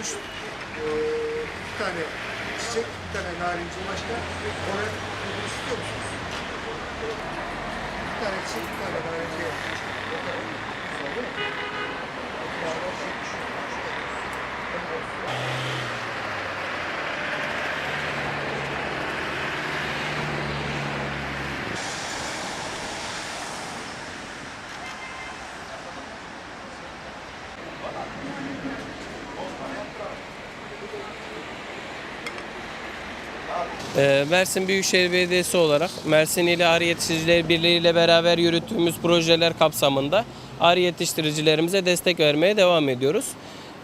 üç, e, iki tane çiçek, bir tane narinci başka. Bunu istiyor musunuz? Bir tane çiçek, bir tane narinci. Güzel değil Mersin Büyükşehir Belediyesi olarak Mersin ile Arı Yetiştiricileri Birliği ile beraber yürüttüğümüz projeler kapsamında arı yetiştiricilerimize destek vermeye devam ediyoruz.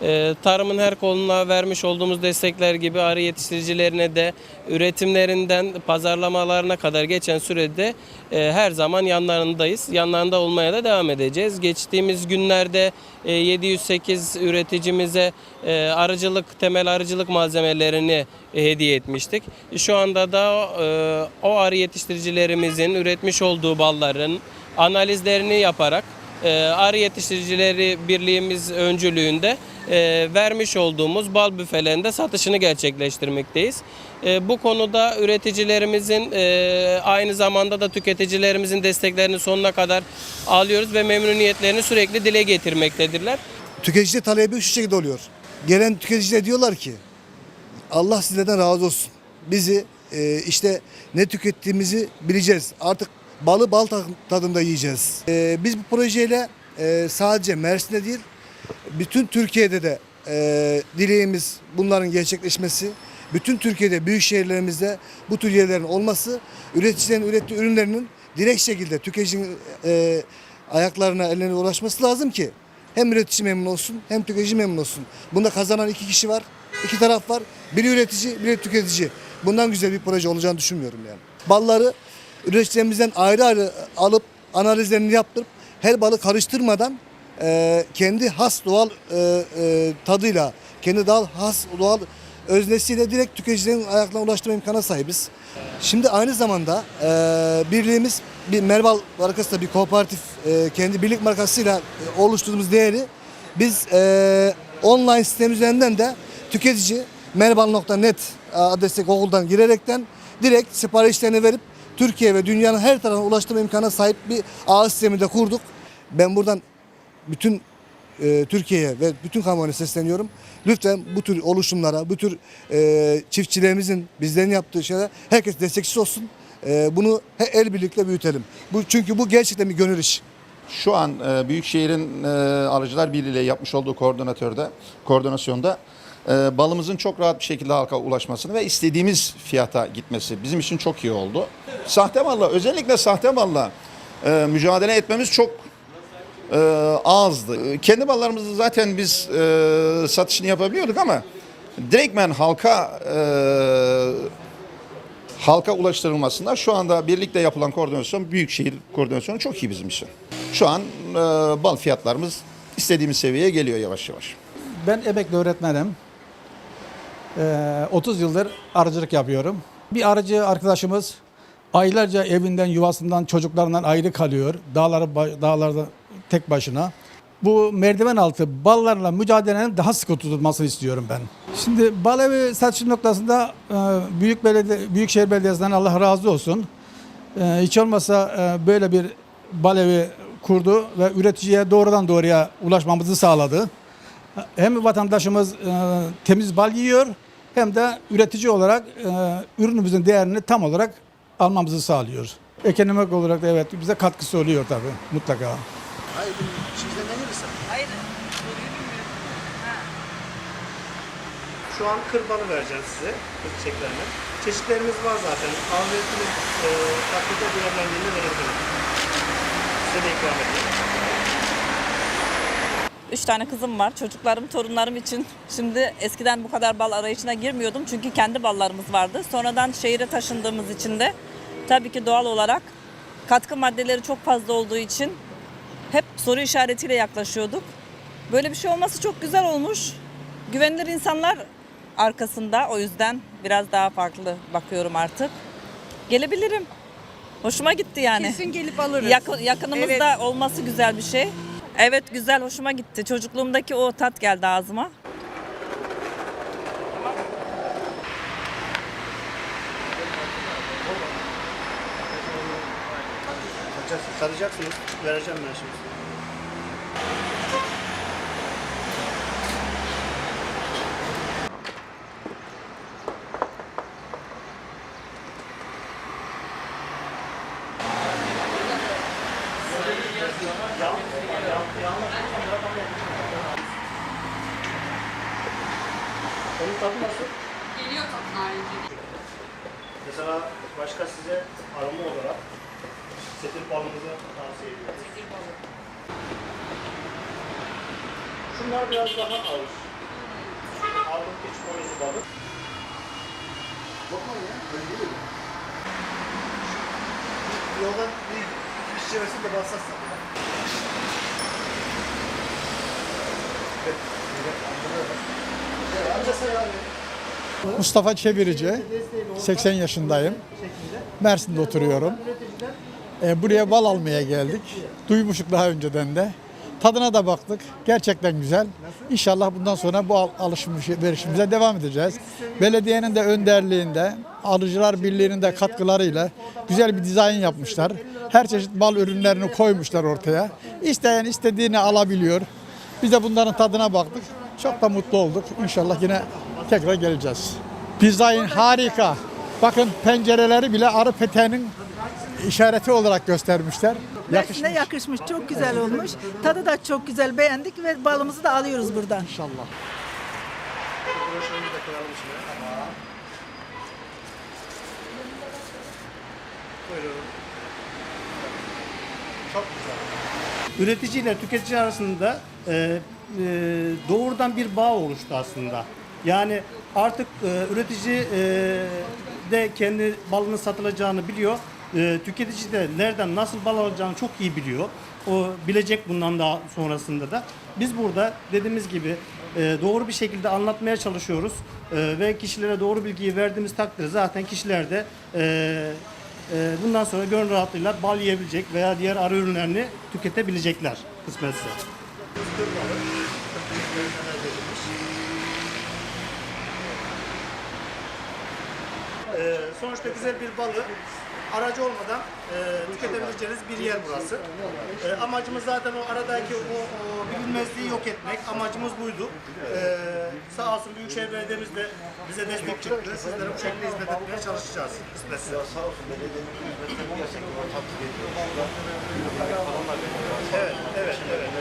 Ee, Tarımın her koluna vermiş olduğumuz destekler gibi arı yetiştiricilerine de üretimlerinden pazarlamalarına kadar geçen sürede e, her zaman yanlarındayız. Yanlarında olmaya da devam edeceğiz. Geçtiğimiz günlerde e, 708 üreticimize e, arıcılık, temel arıcılık malzemelerini e, hediye etmiştik. Şu anda da e, o arı yetiştiricilerimizin üretmiş olduğu balların analizlerini yaparak e, Arı Yetiştiricileri Birliğimiz öncülüğünde e, vermiş olduğumuz bal büfelerinde satışını gerçekleştirmekteyiz. E, bu konuda üreticilerimizin e, aynı zamanda da tüketicilerimizin desteklerini sonuna kadar alıyoruz ve memnuniyetlerini sürekli dile getirmektedirler. Tüketici talebi şu şekilde oluyor. Gelen tüketiciler diyorlar ki Allah sizlerden razı olsun. Bizi işte ne tükettiğimizi bileceğiz. Artık balı bal ta- tadında yiyeceğiz. E, biz bu projeyle e, sadece Mersin'de değil bütün Türkiye'de de e, dileğimiz bunların gerçekleşmesi. Bütün Türkiye'de büyük şehirlerimizde bu tür yerlerin olması, üreticilerin ürettiği ürünlerinin direkt şekilde tüketicinin e, ayaklarına, ellerine ulaşması lazım ki hem üretici memnun olsun hem tüketici memnun olsun. Bunda kazanan iki kişi var, iki taraf var. Biri üretici, biri tüketici. Bundan güzel bir proje olacağını düşünmüyorum yani. Balları üreticilerimizden ayrı ayrı alıp analizlerini yaptırıp her balı karıştırmadan e, kendi has doğal e, e, tadıyla, kendi doğal has doğal öznesiyle direkt tüketicilerin ayaklarına ulaştırma imkanına sahibiz. Şimdi aynı zamanda e, birliğimiz bir Merval markası bir kooperatif e, kendi birlik markasıyla e, oluşturduğumuz değeri biz e, online sistem üzerinden de tüketici merval.net adresi Google'dan girerekten direkt siparişlerini verip Türkiye ve dünyanın her tarafına ulaştırma imkanına sahip bir ağ sistemi de kurduk. Ben buradan bütün e, Türkiye'ye ve bütün kamuoyuna sesleniyorum. Lütfen bu tür oluşumlara, bu tür e, çiftçilerimizin bizlerin yaptığı şeyler herkes destekçisi olsun. E, bunu el birlikte büyütelim. Bu çünkü bu gerçekten bir gönül işi. Şu an e, Büyükşehir'in e, Arıcılar Birliği ile yapmış olduğu koordinatörde, koordinasyonda e, balımızın çok rahat bir şekilde halka ulaşmasını ve istediğimiz fiyata gitmesi bizim için çok iyi oldu. Sahte malla, özellikle sahte malla e, mücadele etmemiz çok e, azdı. Kendi ballarımızı zaten biz e, satışını yapabiliyorduk ama direktmen halka halka ulaştırılmasında şu anda birlikte yapılan koordinasyon büyükşehir koordinasyonu çok iyi bizim için. Şu an bal fiyatlarımız istediğimiz seviyeye geliyor yavaş yavaş. Ben emekli öğretmenim. Ee, 30 yıldır arıcılık yapıyorum. Bir arıcı arkadaşımız aylarca evinden, yuvasından, çocuklarından ayrı kalıyor. Dağları, dağlarda tek başına. Bu merdiven altı ballarla mücadelenin daha sıkı tutulmasını istiyorum ben. Şimdi bal evi satışı noktasında e, Büyük Belediye, Büyükşehir Belediyesi'nden Allah razı olsun. E, hiç olmasa e, böyle bir bal evi kurdu ve üreticiye doğrudan doğruya ulaşmamızı sağladı hem vatandaşımız e, temiz bal yiyor hem de üretici olarak e, ürünümüzün değerini tam olarak almamızı sağlıyor. Ekonomik olarak da evet bize katkısı oluyor tabii mutlaka. Hayır, içinizden ne gelirse. Hayır. Soruyu bilmiyorum. Ha. Şu an kır balı vereceğiz size kır çiçeklerine. Çeşitlerimiz var zaten. Avretimiz e, takdirde değerlendiğinde verebilirim. Size de ikram edeyim. Üç tane kızım var. Çocuklarım, torunlarım için. Şimdi eskiden bu kadar bal arayışına girmiyordum. Çünkü kendi ballarımız vardı. Sonradan şehire taşındığımız için de tabii ki doğal olarak katkı maddeleri çok fazla olduğu için hep soru işaretiyle yaklaşıyorduk. Böyle bir şey olması çok güzel olmuş. Güvenilir insanlar arkasında. O yüzden biraz daha farklı bakıyorum artık. Gelebilirim. Hoşuma gitti yani. Kesin gelip alırız. Yakın, yakınımızda Evet. olması güzel bir şey. Evet güzel hoşuma gitti. Çocukluğumdaki o tat geldi ağzıma. Saracaksınız. Vereceğim ben şimdi. Onun tadı nasıl? Geliyor tadı narinci. Mesela başka size aroma olarak setil balımızı tavsiye ediyoruz. Şunlar biraz daha ağır. Armut iç boyunlu balık. Lokma ya. Öyle değil mi? Yoldan bir şişe versin de bassasın. Amca sen abi. Mustafa Çevirici, 80 yaşındayım. Mersin'de oturuyorum. E, buraya bal almaya geldik. Duymuştuk daha önceden de. Tadına da baktık. Gerçekten güzel. İnşallah bundan sonra bu al- alışverişimize devam edeceğiz. Belediyenin de önderliğinde, Alıcılar Birliği'nin de katkılarıyla güzel bir dizayn yapmışlar. Her çeşit bal ürünlerini koymuşlar ortaya. İsteyen istediğini alabiliyor. Biz de bunların tadına baktık. Çok da mutlu olduk. İnşallah yine tekrar geleceğiz. Dizayn harika. Bakın pencereleri bile arı peteğinin işareti olarak göstermişler. Mersin'e yakışmış, çok güzel olmuş. Tadı da çok güzel, beğendik ve balımızı da alıyoruz buradan. İnşallah. Çok güzel. Üretici ile tüketici arasında e, doğrudan bir bağ oluştu aslında. Yani artık e, üretici e, de kendi balının satılacağını biliyor. E, tüketici de nereden nasıl bal alacağını çok iyi biliyor. O bilecek bundan daha sonrasında da. Biz burada dediğimiz gibi e, doğru bir şekilde anlatmaya çalışıyoruz. E, ve kişilere doğru bilgiyi verdiğimiz takdirde zaten kişiler de e, e, bundan sonra gönül rahatlığıyla bal yiyebilecek veya diğer arı ürünlerini tüketebilecekler kısmetse. Ee, sonuçta güzel bir balı aracı olmadan e, tüketebileceğiniz bir yer burası. E, amacımız zaten o aradaki o, o bilinmezliği yok etmek. Amacımız buydu. E, sağ olsun Büyükşehir Belediye'miz de bize destek çıktı. Sizlere bu şekilde hizmet etmeye çalışacağız. Kısmetse. Sağ olsun belediyenin hizmetlerini gerçekten takdir ediyoruz. Evet, evet, evet.